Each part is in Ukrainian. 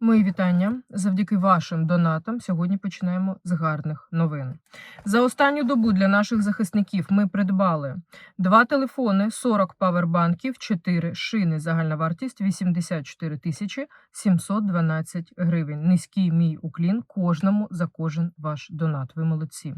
Мої вітання. Завдяки вашим донатам сьогодні починаємо з гарних новин. За останню добу для наших захисників ми придбали два телефони, 40 павербанків, 4 шини. Загальна вартість 84 тисячі 712 гривень. Низький мій уклін кожному за кожен ваш донат. Ви молодці.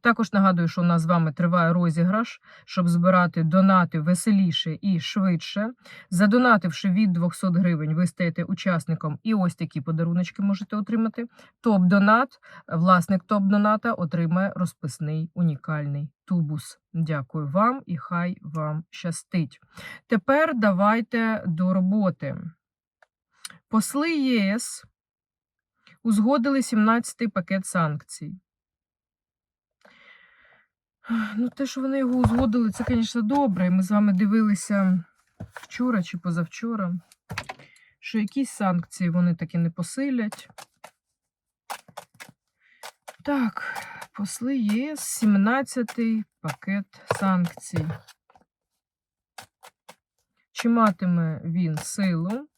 Також нагадую, що у нас з вами триває розіграш, щоб збирати донати веселіше і швидше. Задонативши від 200 гривень, ви стаєте учасником і ось такі подаруночки можете отримати. Топ-донат, власник топ-доната отримає розписний унікальний тубус. Дякую вам і хай вам щастить. Тепер давайте до роботи. Посли ЄС узгодили 17-й пакет санкцій. Ну, те, що вони його узгодили, це, звісно, добре. Ми з вами дивилися вчора чи позавчора, що якісь санкції вони таки не посилять. Так, посли ЄС, 17-й пакет санкцій. Чи матиме він силу?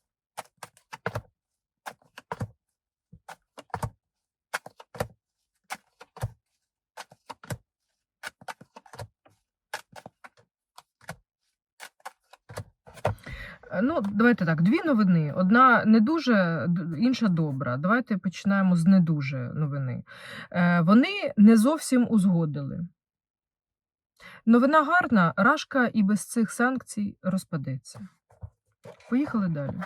Ну, давайте так, дві новини. Одна не дуже, інша добра. Давайте починаємо з не дуже новини. Е, Вони не зовсім узгодили. Новина гарна, Рашка і без цих санкцій розпадеться. Поїхали далі.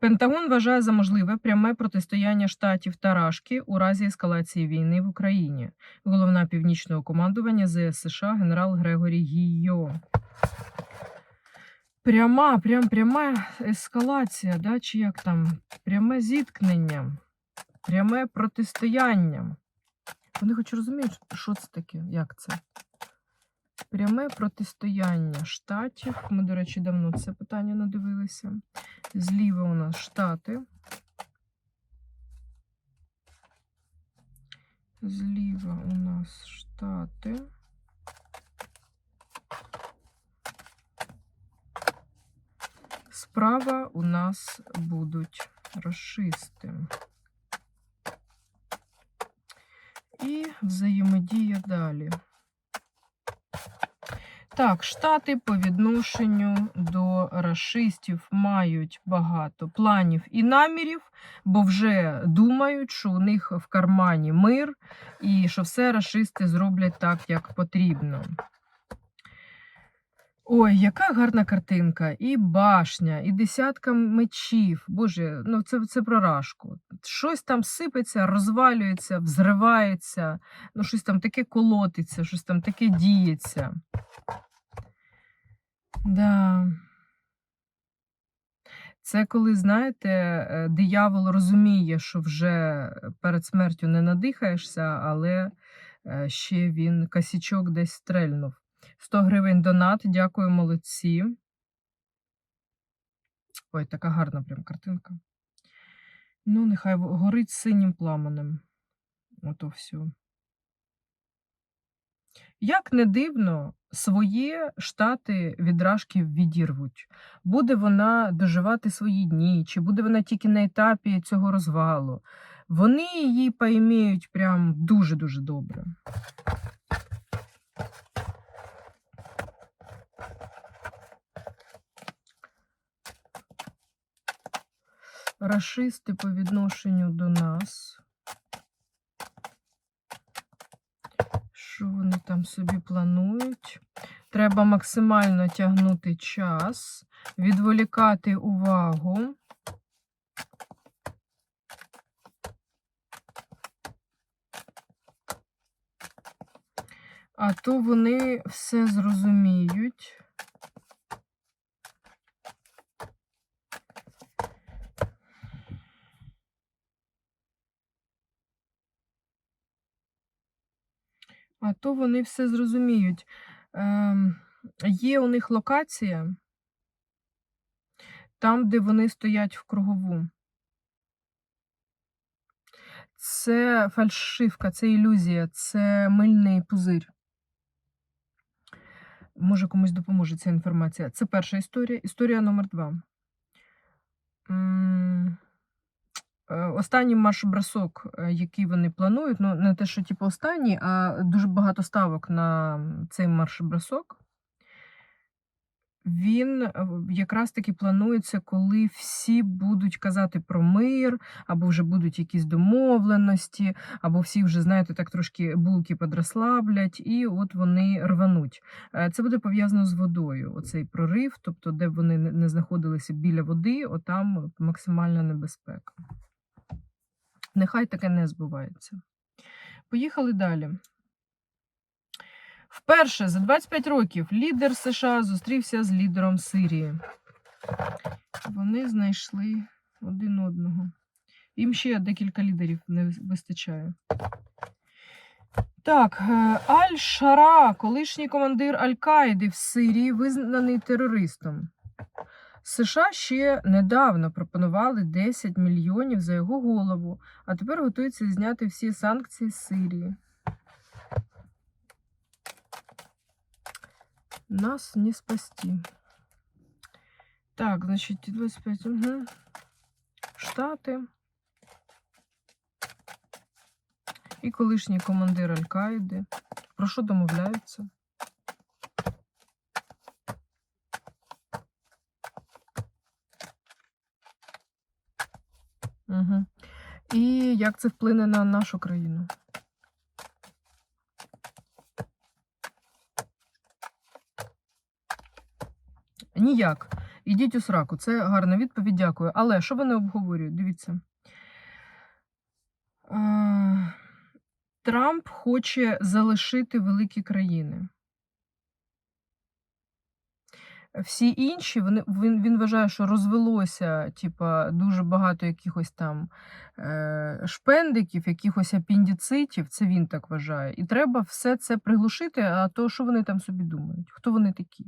Пентагон вважає за можливе пряме протистояння штатів та Рашки у разі ескалації війни в Україні. Головна північного командування ЗС США генерал Грегорі Гійо. Пряма, прям пряма ескалація, да, чи як там? Пряме зіткнення, пряме протистояння. Вони хоч розуміють, що це таке, як це? Пряме протистояння штатів. Ми, до речі, давно це питання не дивилися. Зліва у нас штати. Зліва у нас штати. Справа у нас будуть расисти. І взаємодія далі. Так, штати по відношенню до расистів мають багато планів і намірів, бо вже думають, що у них в кармані мир і що все расисти зроблять так, як потрібно. Ой, яка гарна картинка. І башня, і десятка мечів. Боже, ну це, це про. Щось там сипеться, розвалюється, взривається, ну щось там таке колотиться, щось там таке діється. Да. Це коли, знаєте, е, диявол розуміє, що вже перед смертю не надихаєшся, але е, ще він косячок десь стрельнув. 100 гривень донат, дякую, молодці. Ой, така гарна прям картинка. Ну, нехай горить синім пламенем. Ото все. Як не дивно, своє штати від рашків відірвуть. Буде вона доживати свої дні, чи буде вона тільки на етапі цього розвалу. Вони її пойміють прям дуже-дуже добре. Рашисти по відношенню до нас. Що вони там собі планують? Треба максимально тягнути час, відволікати увагу. А то вони все зрозуміють. То вони все зрозуміють. Ем, є у них локація, там, де вони стоять в кругову. Це фальшивка, це ілюзія, це мильний пузир. Може, комусь допоможе ця інформація. Це перша історія. Історія номер два. М, е, останній марш-бросок, е, який вони планують, ну не те, що типу останній, а дуже багато ставок на цей марш-бросок. Він е, якраз таки планується, коли всі будуть казати про мир, або вже будуть якісь домовленості, або всі вже, знаєте, так трошки булки подрослаблять, і от вони рвануть. Е, Це буде пов'язано з водою. Оцей прорив, тобто, де б вони не знаходилися біля води, отам максимальна небезпека. Нехай таке не збувається. Поїхали далі. Вперше за 25 років лідер США зустрівся з лідером Сирії. Вони знайшли один одного. Їм ще декілька лідерів не вистачає. Так, е, Аль-Шара, колишній командир Аль-Каїди в Сирії, визнаний терористом. США ще недавно пропонували 10 мільйонів за його голову, а тепер готуються зняти всі санкції з Сирії. Нас не спасти. Так, значить, 25. Угу. Штати. І колишній командир Аль-Каїди. Про що домовляються? Угу. І як це вплине на нашу країну? Ніяк. Ідіть у сраку. Це гарна відповідь, дякую. Але що вони обговорюють? Дивіться. Е, Трамп хоче залишити великі країни. Всі інші, вони, він, він вважає, що розвелося типа, дуже багато якихось там е, шпендиків, якихось апендицитів, це він так вважає. І треба все це приглушити, а то що вони там собі думають? Хто вони такі?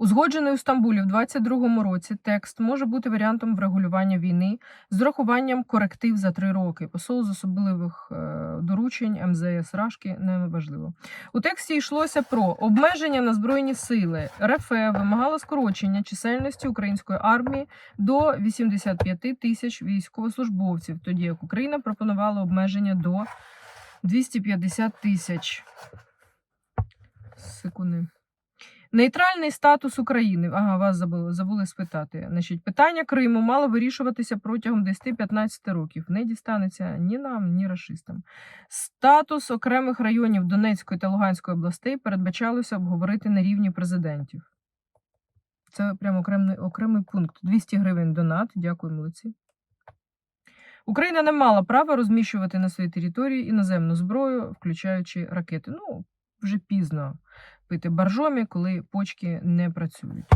Узгоджений у Стамбулі в 22-му році текст може бути варіантом врегулювання війни з урахуванням коректив за три роки. Посол з особливих е, доручень МЗС Рашки неважливо. У тексті йшлося про обмеження на збройні сили. РФ вимагала скорочення чисельності української армії до 85 тисяч військовослужбовців, тоді як Україна пропонувала обмеження до 250 тисяч. Секунди. Нейтральний статус України. Ага, вас забули, забули спитати. Значить, питання Криму мало вирішуватися протягом 10-15 років. Не дістанеться ні нам, ні расистам. Статус окремих районів Донецької та Луганської областей передбачалося обговорити на рівні президентів. Це прямо окремий, окремий пункт. 200 гривень донат. Дякую, молодці. Україна не мала права розміщувати на своїй території іноземну зброю, включаючи ракети. Ну, вже пізно пити боржомі, коли почки не працюють.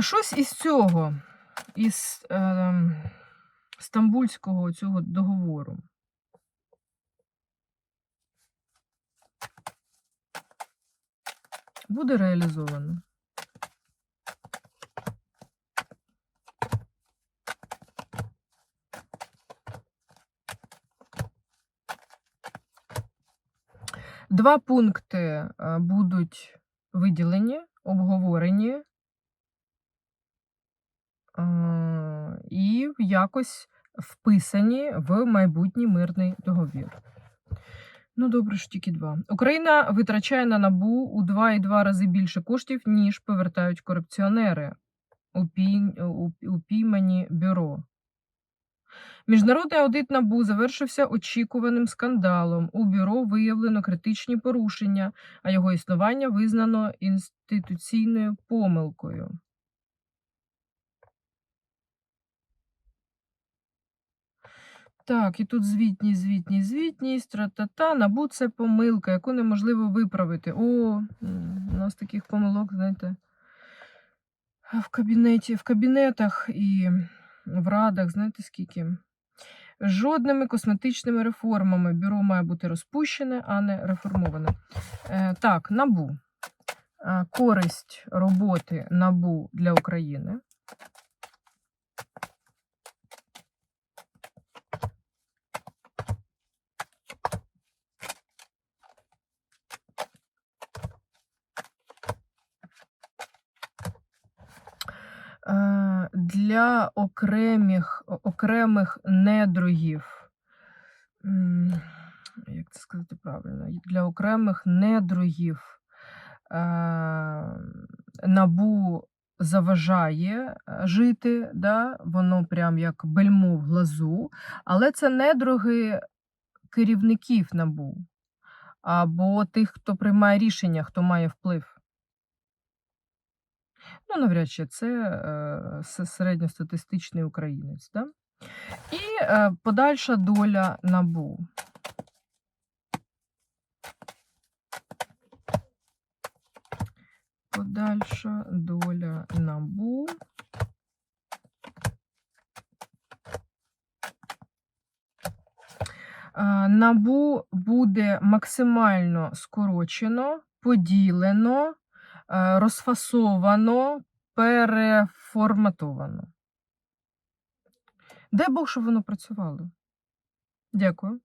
Щось із цього, із е, стамбульського цього договору. Буде реалізовано. Два пункти е, будуть виділені, обговорені е, і якось вписані в майбутній мирний договір. Ну, добре, що тільки два. Україна витрачає на набу у 2,2 рази більше коштів, ніж повертають корупціонери. Уп- Упіймані бюро. Міжнародний аудит НАБУ завершився очікуваним скандалом. У бюро виявлено критичні порушення, а його існування визнано інституційною помилкою. Так, і тут звітність, звітність, звітність, тра-та-та. Набу це помилка, яку неможливо виправити. О, у нас таких помилок, знаєте, в кабінеті, в кабінетах і в радах, знаєте скільки? Жодними косметичними реформами. Бюро має бути розпущене, а не реформоване. Е, так, набу. Е, користь роботи набу для України. Е, для окремих окремих недругів. Як це сказати правильно? Для окремих недругів е, набу заважає е, жити, да? воно прям як бельмо в глазу, але це недруги керівників набу або тих, хто приймає рішення, хто має вплив. Ну, навряд чи це е, середньостатистичний українець. Да? І е, подальша доля набу. Подальша доля набу. Е, Набу буде максимально скорочено, поділено, розфасовано, переформатовано. Дай Бог, щоб воно працювало. Дякую.